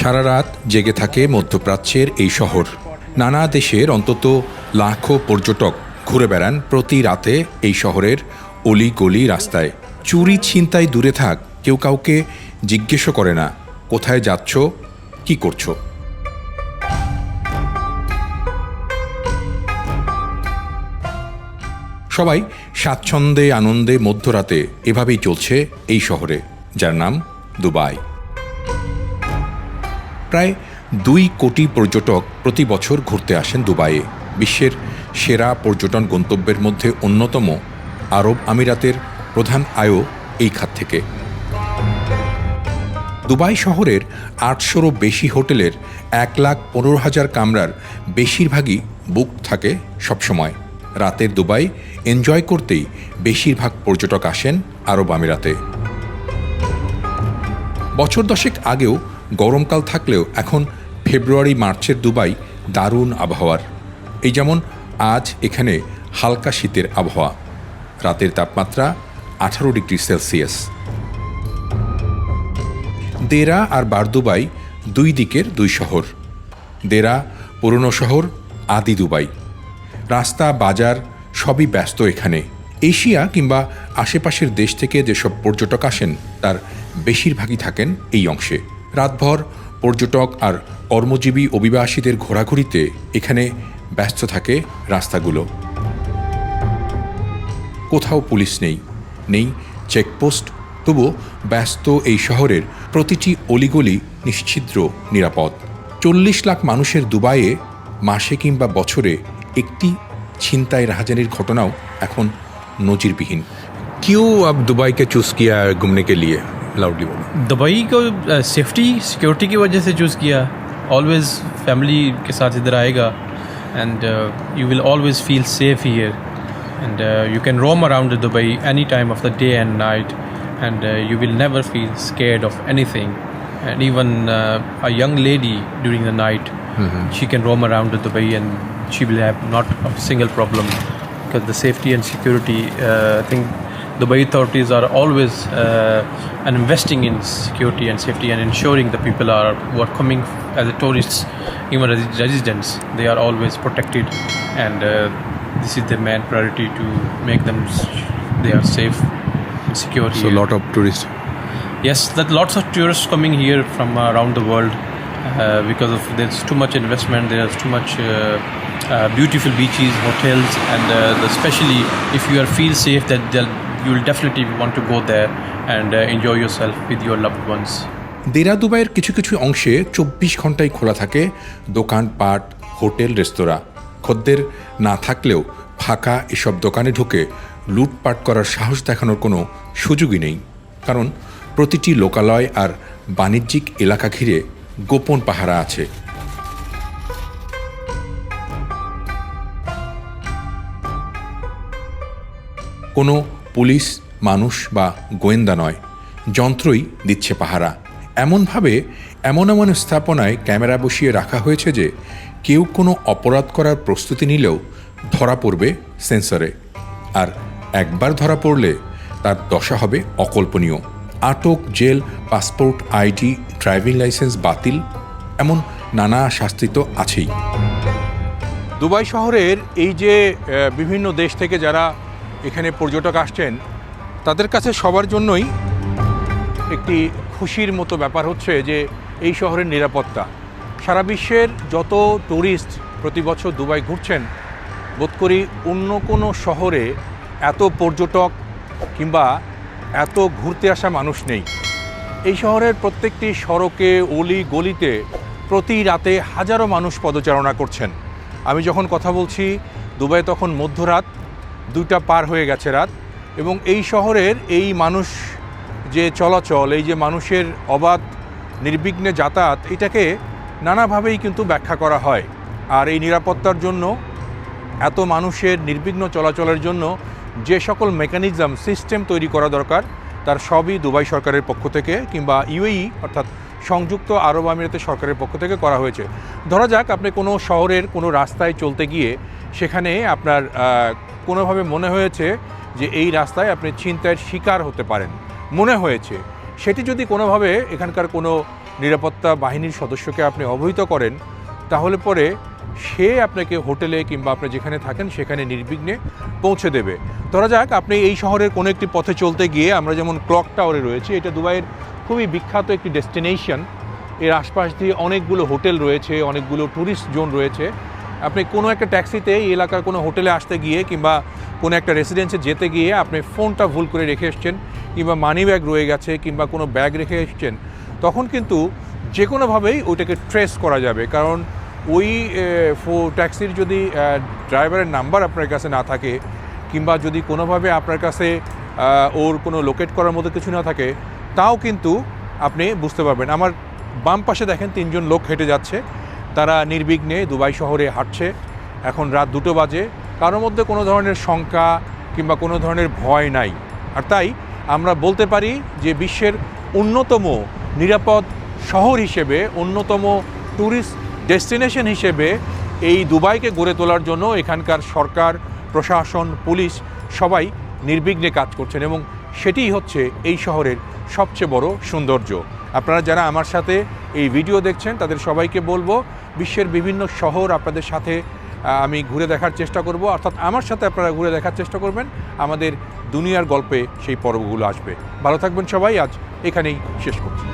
সারা রাত জেগে থাকে মধ্যপ্রাচ্যের এই শহর। নানা দেশের অন্তত লাখো পর্যটক ঘুরে বেড়ান প্রতি রাতে এই শহরের অলি গলি রাস্তায়। চুরি ছিনতাই দূরে থাক, কেউ কাউকে জিজ্ঞেসও করে না, কোথায় যাচ্ছ, কি করছ? সবাই স্বাচ্ছন্দ্যে, আনন্দে মধ্যরাতে এভাবেই চলছে এই শহরে, যার নাম দুবাই। প্রায় দুই কোটি পর্যটক প্রতি বছর ঘুরতে আসেন দুবাইয়ে। বিশ্বের সেরা পর্যটন গন্তব্যের মধ্যে অন্যতম আরব আমিরাতের প্রধান আয়ও এই খাত থেকে। দুবাই শহরের আটশোরও বেশি হোটেলের এক লাখ পনেরো হাজার কামরার বেশিরভাগই বুক থাকে সবসময়। রাতের দুবাই এনজয় করতেই বেশিরভাগ পর্যটক আসেন আরব আমিরাতে। বছর দশেক আগেও গরমকাল থাকলেও এখন ফেব্রুয়ারি, মার্চের দুবাই দারুণ আবহাওয়ার। এই যেমন আজ এখানে হালকা শীতের আবহাওয়া। রাতের তাপমাত্রা আঠারো ডিগ্রি সেলসিয়াস। দেরা আর বারদুবাই দুই দিকের দুই শহর। দেরা পুরনো শহর, আদি দুবাই। রাস্তা, বাজার সবই ব্যস্ত এখানে। এশিয়া কিংবা আশেপাশের দেশ থেকে যেসব পর্যটক আসেন, তার বেশিরভাগই থাকেন এই অংশে। রাতভর পর্যটক আর কর্মজীবী অভিবাসীদের ঘোরাঘুরিতে এখানে ব্যস্ত থাকে রাস্তাগুলো কোথাও পুলিশ নেই নেই চেকপোস্ট তবুও ব্যস্ত এই শহরের প্রতিটি অলিগলি নিশ্ছিদ্র নিরাপদ চল্লিশ লাখ মানুষের দুবাইয়ে মাসে কিংবা বছরে একটি ছিনতাই রাহাজানির ঘটনাও এখন নজিরবিহীন क्यों अब दुबई के चूज़ किया है घूमने के लिए लाउडली बोलो दुबई को सेफ्टी सिक्योरिटी की वजह से चूज़ किया ऑलवेज फैमिली के साथ इधर आएगा and you will always feel safe here and you can roam around Dubai any time of the day and night and you will never feel scared of anything and even a young lady during the night she can roam around dubai and she will have not a single problem because the safety and security uh, i think Dubai authorities are always uh, and investing in security and safety and ensuring the people are who are coming as a tourists, even as residents, they are always protected, and uh, this is the main priority to make them they are safe and secure. So a lot of tourists. Yes, that lots of tourists coming here from around the world uh, because of there's too much investment. There's too much uh, uh, beautiful beaches, hotels, and uh, especially if you are feel safe, that they'll- you will definitely want to go there and uh, enjoy yourself with your loved ones. Deira দুবাইয়ের কিছু কিছু অংশে চব্বিশ ঘন্টাই খোলা থাকে দোকানপাট hotel রেস্তোরাঁ। খদ্দের না থাকলেও ফাঁকা এসব দোকানে ঢুকে লুটপাট করার সাহস দেখানোর কোনো সুযোগই নেই। কারণ প্রতিটি লোকালয় আর বাণিজ্যিক এলাকা ঘিরে গোপন পাহারা আছে। কোনো পুলিশ, মানুষ বা গোয়েন্দা নয়, যন্ত্রই দিচ্ছে পাহারা। এমনভাবে এমন এমন স্থাপনায় ক্যামেরা বসিয়ে রাখা হয়েছে যে কেউ কোনো অপরাধ করার প্রস্তুতি নিলেও ধরা পড়বে সেন্সরে। আর একবার ধরা পড়লে তার দশা হবে অকল্পনীয়। আটক, jail, passport, ID, driving licence বাতিল, এমন নানা শাস্তি তো আছেই। দুবাই শহরের এই যে বিভিন্ন দেশ থেকে যারা এখানে পর্যটক আসছেন, তাদের কাছে সবার জন্যই একটি খুশির মতো ব্যাপার হচ্ছে যে এই শহরের নিরাপত্তা। সারা বিশ্বের যত ট্যুরিস্ট প্রতি বছর দুবাই ঘুরছেন, বোধ করি অন্য কোনো শহরে এত পর্যটক কিংবা এত ঘুরতে আসা মানুষ নেই। এই শহরের প্রত্যেকটি সড়কে, অলি গলিতে প্রতি রাতে হাজারো মানুষ পদচারণা করছেন। আমি যখন কথা বলছি, দুবাই তখন মধ্যরাত দুইটা পার হয়ে গেছে রাত। এবং এই শহরের এই মানুষ যে চলাচল, এই যে মানুষের অবাধ, নির্বিঘ্নে যাতায়াত, এটাকে নানাভাবেই কিন্তু ব্যাখ্যা করা হয়। আর এই নিরাপত্তার জন্য, এত মানুষের নির্বিঘ্ন চলাচলের জন্য যে সকল মেকানিজম সিস্টেম তৈরি করা দরকার, তার সবই দুবাই সরকারের পক্ষ থেকে কিংবা ইউএই, অর্থাৎ সংযুক্ত আরব আমিরাতের সরকারের পক্ষ থেকে করা হয়েছে। ধরা যাক আপনি কোনো শহরের কোনো রাস্তায় চলতে গিয়ে সেখানে আপনার কোনোভাবে মনে হয়েছে যে এই রাস্তায় আপনি ছিনতাইয়ের শিকার হতে পারেন। মনে হয়েছে। সেটি যদি কোনোভাবে এখানকার কোনো নিরাপত্তা বাহিনীর সদস্যকে আপনি অবহিত করেন, তাহলে পরে সে আপনাকে হোটেলে কিংবা আপনি যেখানে থাকেন সেখানে নির্বিঘ্নে পৌঁছে দেবে। ধরা যাক আপনি এই শহরের কোনো একটি পথে চলতে গিয়ে আমরা যেমন ক্লক টাওয়ারে রয়েছে, এটা দুবাইয়ের খুবই বিখ্যাত একটি ডেস্টিনেশন। এর আশপাশ দিয়ে অনেকগুলো হোটেল রয়েছে, অনেকগুলো ট্যুরিস্ট জোন রয়েছে। আপনি কোনো একটা ট্যাক্সিতে এই এলাকার কোনো হোটেলে আসতে গিয়ে কিংবা কোনো একটা রেসিডেন্সে যেতে গিয়ে আপনি ফোনটা ভুল করে রেখে এসছেন, কিংবা মানি ব্যাগ রয়ে গেছে, কিংবা কোনো ব্যাগ রেখে এসছেন, তখন কিন্তু যে কোনোভাবেই ওইটাকে ট্রেস করা যাবে। কারণ ওই ট্যাক্সির যদি ড্রাইভারের নাম্বার আপনার কাছে না থাকে, কিংবা যদি কোনোভাবে আপনার কাছে ওর কোনো লোকেট করার মতো কিছু না থাকে, তাও কিন্তু আপনি বুঝতে পারবেন। আমার বাম পাশে দেখেন তিনজন লোক হেঁটে যাচ্ছে। তারা নির্বিঘ্নে দুবাই শহরে হাঁটছে। এখন রাত দুটো বাজে। কারোর মধ্যে কোনো ধরনের শঙ্কা কিংবা কোনো ধরনের ভয় নাই। আর তাই আমরা বলতে পারি যে বিশ্বের অন্যতম নিরাপদ শহর হিসেবে, অন্যতম ট্যুরিস্ট ডেস্টিনেশন হিসেবে এই দুবাইকে গড়ে তোলার জন্য এখানকার সরকার, প্রশাসন, পুলিশ সবাই নির্বিঘ্নে কাজ করছেন এবং সেটিই হচ্ছে এই শহরের সবচেয়ে বড় সৌন্দর্য। আপনারা যারা আমার সাথে এই ভিডিও দেখছেন, তাদের সবাইকে বলব বিশ্বের বিভিন্ন শহর আপনাদের সাথে আমি ঘুরে দেখার চেষ্টা করব। অর্থাৎ আমার সাথে আপনারা ঘুরে দেখার চেষ্টা করবেন। আমাদের দুনিয়ার গল্পে সেই পর্বগুলো আসবে। ভালো থাকবেন সবাই। আজ এখানেই শেষ করছি।